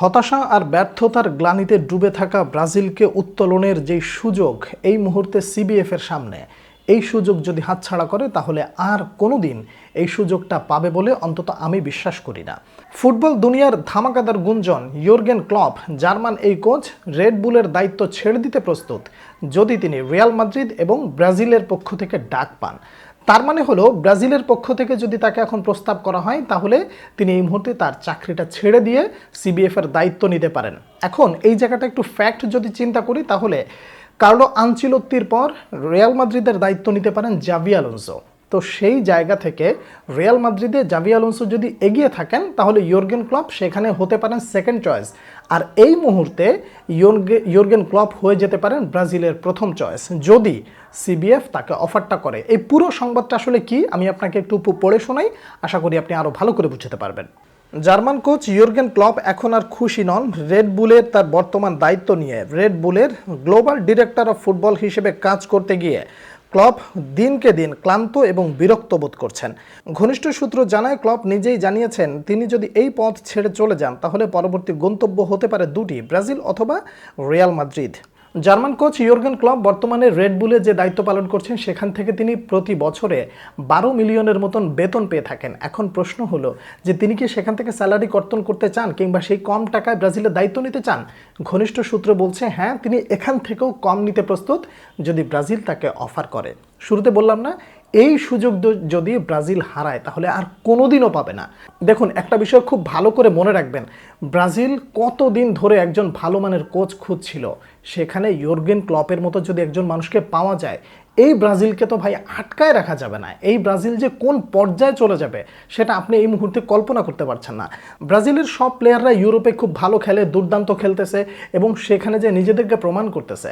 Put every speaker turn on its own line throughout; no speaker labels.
হতাশা আর ব্যর্থতার গ্লানিতে ডুবে থাকা ব্রাজিলকে উত্তোলনের যে সুযোগ, এই মুহূর্তে সিবিএফ এর সামনে। এই সুযোগ যদি হাতছাড়া করে, তাহলে আর কোনোদিন এই সুযোগটা পাবে বলে অন্তত আমি বিশ্বাস করি না। ফুটবল দুনিয়ার ধামাকাদার গুঞ্জন, ইয়র্গেন ক্লপ, জার্মান এই কোচ রেড বুলের দায়িত্ব ছেড়ে দিতে প্রস্তুত, যদি তিনি রিয়াল মাদ্রিদ এবং ব্রাজিলের পক্ষ থেকে ডাক পান। তার মানে হলো, ব্রাজিলের পক্ষ থেকে যদি তাকে এখন প্রস্তাব করা হয়, তাহলে তিনি এই মুহূর্তে তার চাকরিটা ছেড়ে দিয়ে সিবিএফের দায়িত্ব নিতে পারেন। এখন এই জায়গাটা একটু ফ্যাক্ট যদি চিন্তা করি, তাহলে কার্লো আনচিলত্তির পর রিয়াল মাদ্রিদের দায়িত্ব নিতে পারেন জাভি আলোনসো। তো সেই জায়গা থেকে রিয়াল মাদ্রিদে জাভি আলোনসো যদি এগিয়ে থাকেন, তাহলে ইয়র্গেন ক্লপ সেখানে হতে পারেন সেকেন্ড চয়েস আর এই মুহূর্তে ইয়র্গে- ইয়র্গেন ক্লপ হয়ে যেতে পারেন ব্রাজিলের প্রথম চয়েস যদি সিবিএফ তাকে অফারটা করে। এই পুরো সংবাদটা আসলে কি, আমি আপনাকে একটু পড়ে শোনাই। আশা করি আপনি আরও ভালো করে বুঝতে পারবেন। জার্মান কোচ ইয়র্গেন ক্লপ এখন আর খুশি নন। রেড বুলের তার বর্তমান দায়িত্ব নিয়ে। রেড বুলের গ্লোবাল ডিরেক্টর অফ ফুটবল হিসেবে কাজ করতে গিয়ে ক্লপ দিনকে দিন ক্লান্ত এবং বিরক্ত বোধ করছেন। ঘনিষ্ঠ সূত্র জানায় ক্লপ নিজেই জানিয়েছেন, তিনি যদি এই পথ ছেড়ে চলে যান, তাহলে পরবর্তী গন্তব্য হতে পারে দুটি, ব্রাজিল অথবা Real Madrid German coach Jurgen Klopp বর্তমানে রেড বুলে যে দায়িত্ব পালন করছেন, সেখান থেকে তিনি প্রতি বছরে বারো মিলিয়নের মতন বেতন পেয়ে থাকেন। এখন প্রশ্ন হলো যে তিনি কি সেখান থেকে স্যালারি কর্তন করতে চান কিংবা সেই কম টাকায় ব্রাজিলের দায়িত্ব নিতে চান? ঘনিষ্ঠ সূত্র বলছে হ্যাঁ তিনি এখান থেকেও কম নিতে প্রস্তুত যদি ব্রাজিল তাকে অফার করে। শুরুতে বললাম না, এই সুযোগ যদি ব্রাজিল হারায়, তাহলে আর কোনোদিনও পাবে না। দেখুন, একটা বিষয় খুব ভালো করে মনে রাখবেন। ব্রাজিল কতদিন ধরে একজন ভালো মানের কোচ খুঁজছিল? সেখানে ইয়র্গেন ক্লপের মতো যদি একজন মানুষকে পাওয়া যায়, এই ব্রাজিলকে তো ভাই আটকায় রাখা যাবে না। এই ব্রাজিল যে কোন পর্যায়ে চলে যাবে, সেটা আপনি এই মুহূর্তে কল্পনা করতে পারছেন না। ব্রাজিলের সব প্লেয়াররা ইউরোপে খুব ভালো খেলে, দুর্দান্ত খেলতেছে এবং সেখানে যে নিজেদেরকে প্রমাণ করতেছে।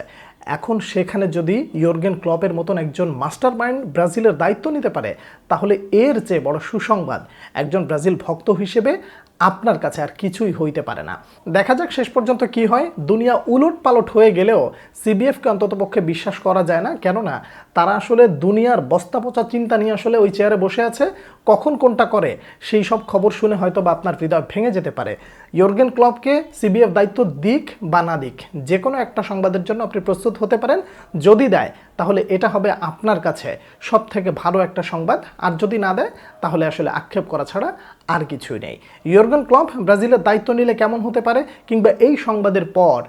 এখন সেখানে যদি ইয়র্গেন ক্লপের মতন একজন মাস্টার মাইন্ড ব্রাজিলের দায়িত্ব নিতে পারে, তাহলে এর চেয়ে বড় সুসংবাদ একজন ব্রাজিল ভক্ত হিসেবে আপনার কাছে আর কিছুই হইতে পারে না। দেখা যাক শেষ পর্যন্ত কি হয়। দুনিয়া উলট পালট হয়ে গেলেও সিবিএফকে অন্ততপক্ষে বিশ্বাস করা যায় না। কেননা, তারা আসলে দুনিয়ার বস্তা পচা চিন্তা নিয়ে আসলে ওই চেয়ারে বসে আছে। কখন কোনটা করে, সেই সব খবর শুনে হয়তো বা আপনার হৃদয় ভেঙে যেতে পারে। ইয়র্গেন ক্লবকে সিবিএফ দায়িত্ব দিক বা না দিক, যে কোনো একটা সংবাদের জন্য আপনি প্রস্তুত হতে পারেন। যদি দেয় তাহলে এটা হবে আপনার কাছে সব থেকে ভালো একটা সংবাদ। আর যদি না দেয়, তাহলে আসলে আক্ষেপ করা ছাড়া আর কিছুই নেই। ইয়র্গন ক্লব ব্রাজিলের দায়িত্ব নিলে কেমন হতে পারে? কিংবা এই সংবাদের পর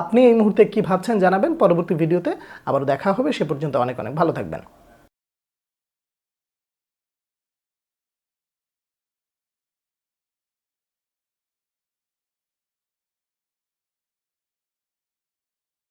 আপনি এই মুহূর্তে কি ভাবছেন জানাবেন? পরবর্তী ভিডিওতে আবার দেখা হবে। সে পর্যন্ত অনেক অনেক ভালো থাকবেন।